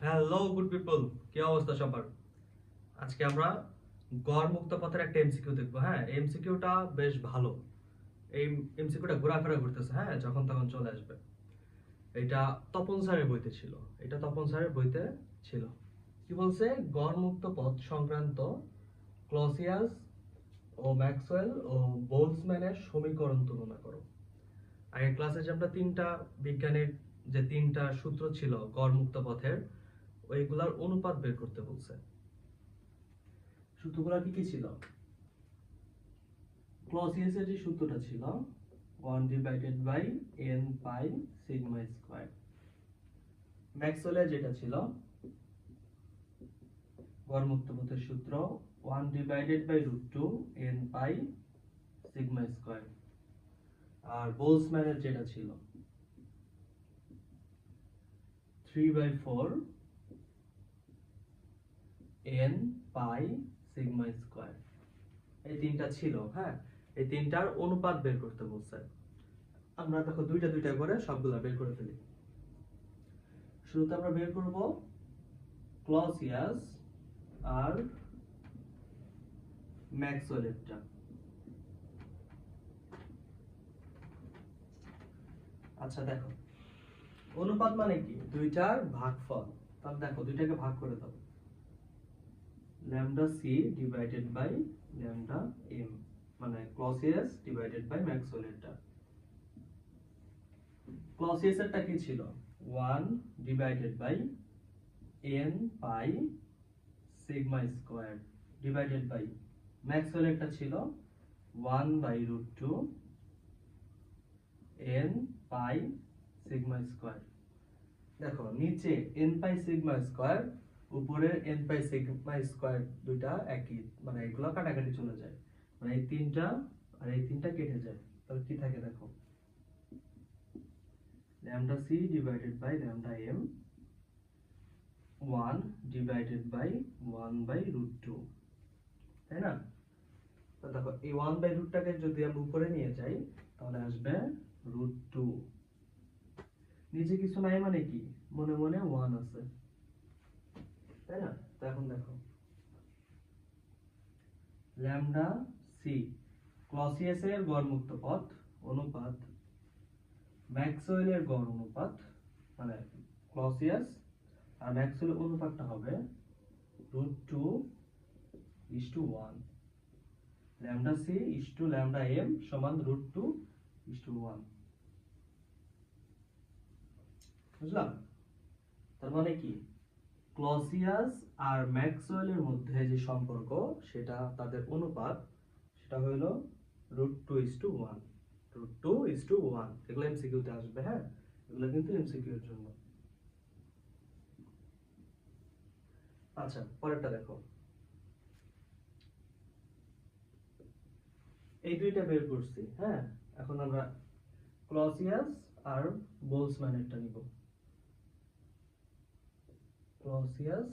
Hello good people কি অবস্থা সবার? আজকে আমরা গড় মুক্ত পথের একটা এমসিকিউ দেখব হ্যাঁ? এমসিকিউটা বেশ ভালো। এই এমসিকিউটা ঘোরাফেরা করতেছে হ্যাঁ? যখন তখন চলে আসবে। এটা তপন স্যারের বইতে ছিল। এটা তপন স্যারের বইতে ছিল। কি বলছে? গড় মুক্ত পথ সংক্রান্ত ক্লসিয়াস ও ম্যাক্সওয়েল ও বোলসম্যানের সমীকরণ তুলনা করো। আগের ক্লাসে যে আমরা তিনটা বিজ্ঞানের যে তিনটা সূত্র ছিল গড় মুক্ত পথের ওইগুলার অনুপাত বের করতে বলছে। সূত্রগুলো কি কি ছিল? ক্লসিয়াসের যে সূত্রটা ছিল 1 divided by n pi sigma square ম্যাক্সওয়েলের যেটা ছিল গড় মুক্ত পথের সূত্র 1 divided by root two n pi sigma square আর বোলসম্যানের যেটা ছিল 3 by 4 n pi sigma square এই তিনটা ছিল হ্যাঁ? এই তিনটার অনুপাত বের করতে বলছে। আমরা দেখো দুইটা দুইটা করে সবগুলা বের করে ফেলি। শুরুতে আমরা বের করব ক্লসিয়াস আর ম্যাক্সওয়েলেরটা আচ্ছা দেখো। অনুপাত মানে কি? দুইটার ভাগফল। তাহলে দেখো দুইটাকে ভাগ করে দাও। Lambda c divided by lambda m মানে ক্লসিয়াস ডিভাইডেড বাই ম্যাক্সওয়েলেরটা ক্লসিয়াসেরটা কি ছিল? 1 divided by n pi sigma square divided by ম্যাক্সওয়েলেরটা ছিল 1 by root two n pi sigma square দেখো, নিচে n পাই সিগমা স্কয়ার উপরের n পাই সিগমা স্কয়ার দুইটা একই মানে এগুলো কাটাকাটি চলে যায়। মানে এই তিনটা আর এই তিনটা কেটে যায়। তাহলে কি থাকে দেখো? lambda c divided by lambda m 1 divided by 1 by root 2 তাই না? তো দেখো, এই 1 বাই রুটটাকে যদি আমরা উপরে নিয়ে যাই, তাহলে আসবে রুট 2 নিচে কিছু নাই মানে কি? মনে মনে 1 আছে। তাই না? তো এখন দেখো। ল্যামডা সি, ক্লসিয়াসের গড় মুক্ত পথ অনুপাত, ম্যাক্সওয়েলের গড় অনুপাত মানে ক্লসিয়াস আর ম্যাক্সওয়েলের অনুপাতটা হবে root two is to one. Lambda C is to lambda M সমান root two is to one. বুঝলাম? তার মানে কি? ক্লসিয়াস আর ম্যাক্সওয়েলের মধ্যে যে সম্পর্ক, সেটা তাদের অনুপাত, সেটা হলো root two is to one. Root two is to one. এগুলো এমসিকিউতে আসবে হ্যাঁ? এগুলো কিন্তু এমসিকিউ এর জন্য। আচ্ছা পরেরটা দেখো। এই দুইটা বের করছি হ্যাঁ? এখন আমরা ক্লসিয়াস আর বোলসম্যানেরটা নিব। ক্লসিয়াস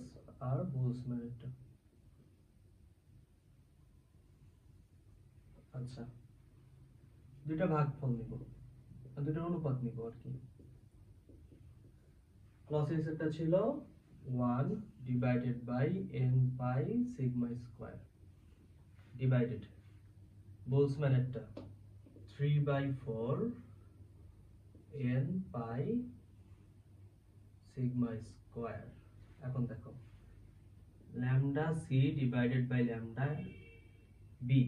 আর বোলসম্যানেরটা আচ্ছা দুইটা ভাগফল নিব, আর দুইটার অনুপাত নিব আর কি। ক্লসিয়াসেরটা ছিল 1 divided by n pi sigma square divided বোলসম্যানেরটা 3 by 4 n pi sigma square এখন দেখো lambda C divided by lambda B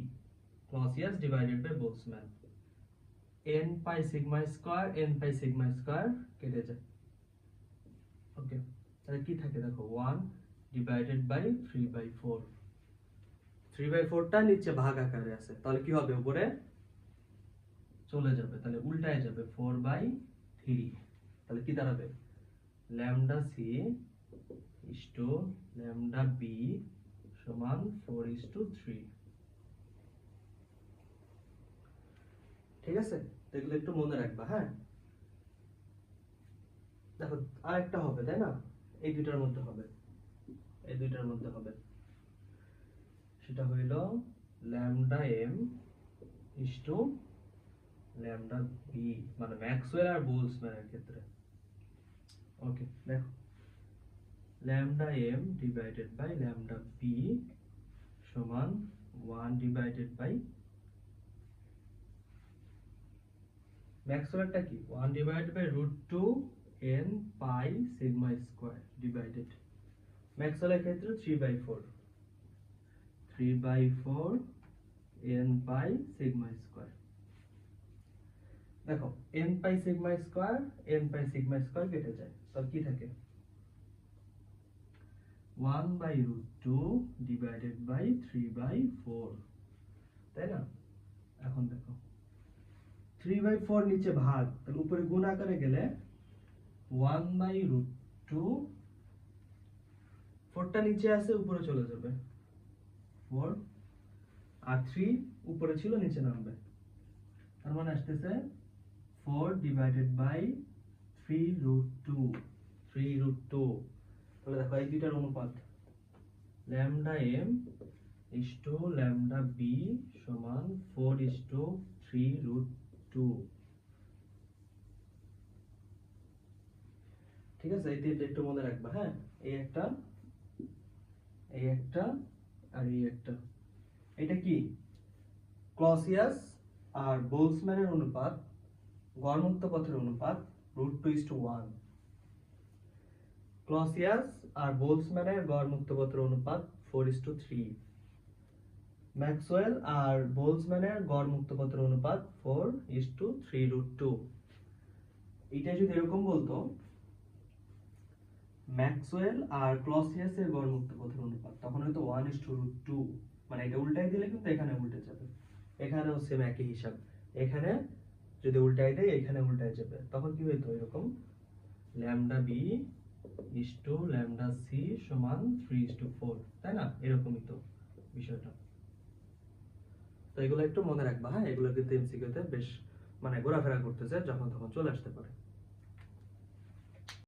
Clausius divided by Boltzmann N pi sigma square N pi sigma square কেটে যায়। ওকে তাহলে কি থাকে দেখো one divided by three by 4 3 by ফোরটা নিচে ভাগ আকারে আছে, তাহলে কি হবে উপরে? চলে যাবে, তাহলে উল্টায় যাবে ফোর বাই থ্রি তাহলে কি দাঁড়াবে? Lambda C to lambda B সমান 4 ইস টু 3 ঠিক আছে? এগুলো একটু মনে রাখবা হ্যাঁ? দেখো, আরেকটা হবে, তাই না? এই দুইটার মধ্যে হবে। এই দুইটার মধ্যে হবে। সেটা হইল lambda M is to lambda B মানে ম্যাক্সওয়েল আর বোলসম্যানের ক্ষেত্রে। ওকে, দেখো। Lambda M divided by lambda B সমান ওয়ান ডিভাইডেড বাই ম্যাক্সওয়েলটা কি? One divided by root two N pi sigma square divided ম্যাক্সওয়েলের ক্ষেত্রে three by four three by four N pi sigma square দেখো N pi sigma square N pi sigma square কেটে যায়। তবে কি থাকে? One by root two divided by three by four তাই না? এখন দেখো। থ্রি বাই ফোর নিচে ভাগ, তাহলে উপরে গুণ আকারে গেলে ওয়ান বাই রুট টু ফোরটা নিচে আছে, উপরে চলে যাবে। ফোর আর থ্রি উপরে ছিল, নিচে নামবে। তার মানে আসতেছে four divided by three root two three root two তাহলে দেখো এই দুইটার অনুপাত। Lambda M is to lambda B সমান four is to three root two. ঠিক আছে? এই তিনটা একটু মনে রাখবা হ্যাঁ? এই একটা এই একটা আর এই একটা। এটা কি? ক্লসিয়াস আর বোলসম্যানের অনুপাত গড়মুক্ত পথের অনুপাত root two is to one. Clausius আর বোলসম্যানের গড়মুক্ত পথের অনুপাত four is to three Maxwell আর বোলসম্যানের গড়মুক্ত পথের অনুপাত four is to three root two এটা যদি এরকম বলতো, ম্যাক্সওয়েল আর ক্লসিয়াসের গড়মুক্ত পথের অনুপাত, তখন হয়তো one is to root two মানে এটা উল্টাই দিলে কিন্তু এখানে উল্টে যাবে। এখানেও সেম একই হিসাব। এখানে যদি উল্টাই দেয়, এখানে উল্টাই যাবে। তখন কি হইতো? এরকম lambda B is to lambda C সমান থ্রি ইস টু ফোর তাই না? এরকমই তো বিষয়টা। তো এগুলো একটু মনে রাখবা হ্যাঁ? এগুলো কিন্তু এমসিকিউতে বেশ মানে ঘোরাফেরা করতেছে, যখন তখন চলে আসতে পারে।